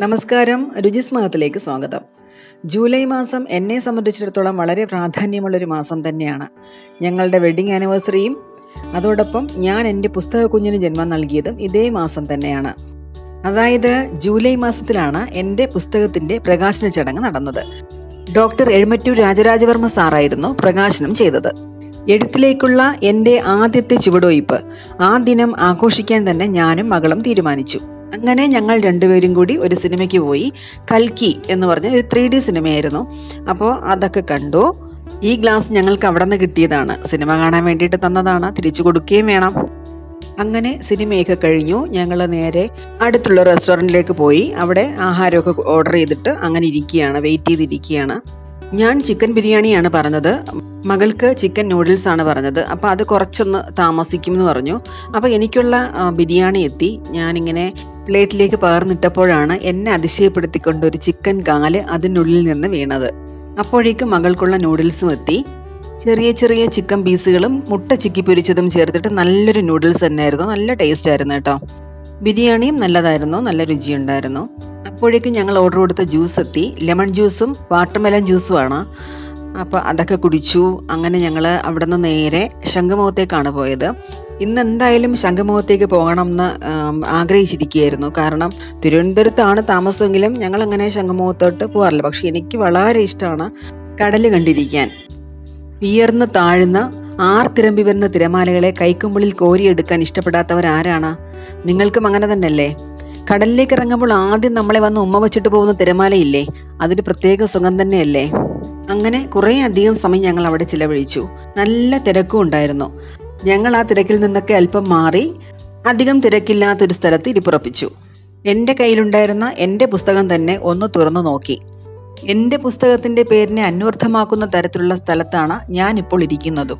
നമസ്കാരം. രുചിസ്മഹത്തിലേക്ക് സ്വാഗതം. ജൂലൈ മാസം എന്നെ സംബന്ധിച്ചിടത്തോളം വളരെ പ്രാധാന്യമുള്ളൊരു മാസം തന്നെയാണ്. ഞങ്ങളുടെ വെഡിങ് ആനിവേഴ്സറിയും അതോടൊപ്പം ഞാൻ എന്റെ പുസ്തക കുഞ്ഞിന് ജന്മം നൽകിയതും ഇതേ മാസം തന്നെയാണ്. അതായത് ജൂലൈ മാസത്തിലാണ് എന്റെ പുസ്തകത്തിന്റെ പ്രകാശന ചടങ്ങ് നടന്നത്. ഡോക്ടർ എഴുമറ്റൂർ രാജരാജവർമ്മ സാറായിരുന്നു പ്രകാശനം ചെയ്തത്. എഴുത്തിലേക്കുള്ള എന്റെ ആദ്യത്തെ ചുവടുവയ്പ് ആ ദിനം ആഘോഷിക്കാൻ തന്നെ ഞാനും മകളും തീരുമാനിച്ചു. അങ്ങനെ ഞങ്ങൾ രണ്ടുപേരും കൂടി ഒരു സിനിമയ്ക്ക് പോയി. കൽക്കി എന്ന് പറഞ്ഞ ഒരു ത്രീ ഡി സിനിമയായിരുന്നു. അപ്പോൾ അതൊക്കെ കണ്ടു. ഈ ഗ്ലാസ് ഞങ്ങൾക്ക് അവിടെ നിന്ന് കിട്ടിയതാണ്. സിനിമ കാണാൻ വേണ്ടിയിട്ട് തന്നതാണ്. തിരിച്ചു കൊടുക്കുകയും വേണം. അങ്ങനെ സിനിമയൊക്കെ കഴിഞ്ഞു. ഞങ്ങൾ നേരെ അടുത്തുള്ള റെസ്റ്റോറന്റിലേക്ക് പോയി. അവിടെ ആഹാരമൊക്കെ ഓർഡർ ചെയ്തിട്ട് അങ്ങനെ ഇരിക്കുകയാണ്. വെയിറ്റ് ചെയ്തിരിക്കുകയാണ്. ഞാൻ ചിക്കൻ ബിരിയാണിയാണ് പറഞ്ഞത്. മകൾക്ക് ചിക്കൻ നൂഡിൽസ് ആണ് പറഞ്ഞത്. അപ്പോൾ അത് കുറച്ചൊന്ന് താമസിക്കും എന്ന് പറഞ്ഞു. അപ്പോൾ എനിക്കുള്ള ബിരിയാണി എത്തി. ഞാനിങ്ങനെ പ്ലേറ്റിലേക്ക് പകർന്നിട്ടപ്പോഴാണ് എന്നെ അതിശയപ്പെടുത്തിക്കൊണ്ട് ഒരു ചിക്കൻ കാൽ അതിനുള്ളിൽ നിന്ന് വീണത്. അപ്പോഴേക്കും മകൾക്കുള്ള നൂഡിൽസും എത്തി. ചെറിയ ചെറിയ ചിക്കൻ പീസുകളും മുട്ട ചിക്കി പൊരിച്ചതും ചേർത്തിട്ട് നല്ലൊരു നൂഡിൽസ് തന്നെയായിരുന്നു. നല്ല ടേസ്റ്റ് ആയിരുന്നു കേട്ടോ. ബിരിയാണിയും നല്ലതായിരുന്നു. നല്ല രുചിയുണ്ടായിരുന്നു. അപ്പോഴേക്കും ഞങ്ങൾ ഓർഡർ കൊടുത്ത ജ്യൂസ് എത്തി. ലെമൺ ജ്യൂസും വാട്ടർമെലൺ ജ്യൂസുമാണ് അപ്പോൾ അതൊക്കെ കുടിച്ചു. അങ്ങനെ ഞങ്ങൾ അവിടെ നിന്ന് നേരെ ശംഖുമുഖത്തേക്കാണ് പോയത്. ഇന്ന് എന്തായാലും ശംഖുമുഖത്തേക്ക് പോകണം എന്ന് ആഗ്രഹിച്ചിരിക്കുകയായിരുന്നു. കാരണം തിരുവനന്തപുരത്താണ് താമസമെങ്കിലും ഞങ്ങൾ അങ്ങനെ ശംഖുമുഖത്തോട്ട് പോകാറില്ല. പക്ഷെ എനിക്ക് വളരെ ഇഷ്ടമാണ് കടൽ കണ്ടിരിക്കാൻ. ഉയർന്ന് താഴ്ന്ന് ആർത്തിരമ്പി വരുന്ന തിരമാലകളെ കൈക്കുമ്പിളിൽ കോരിയെടുക്കാൻ ഇഷ്ടപ്പെടാത്തവർ ആരാണ് നിങ്ങൾക്കും അങ്ങനെ തന്നെയല്ലേ? കടലിലേക്ക് ഇറങ്ങുമ്പോൾ ആദ്യം നമ്മളെ വന്ന് ഉമ്മ വെച്ചിട്ട് പോകുന്ന തിരമാലയില്ലേ? അതൊരു പ്രത്യേക സുഖം തന്നെയല്ലേ? അങ്ങനെ കുറേ അധികം സമയം ഞങ്ങൾ അവിടെ ചിലവഴിച്ചു. നല്ല തിരക്കും ഉണ്ടായിരുന്നു. ഞങ്ങൾ ആ തിരക്കിൽ നിന്നൊക്കെ അല്പം മാറി അധികം തിരക്കില്ലാത്തൊരു സ്ഥലത്ത് ഇരിപ്പുറപ്പിച്ചു. എന്റെ കയ്യിലുണ്ടായിരുന്ന എന്റെ പുസ്തകം തന്നെ ഒന്ന് തുറന്നു നോക്കി. എന്റെ പുസ്തകത്തിന്റെ പേരിനെ അന്വർത്ഥമാക്കുന്ന തരത്തിലുള്ള സ്ഥലത്താണ് ഞാൻ ഇപ്പോൾ ഇരിക്കുന്നതും.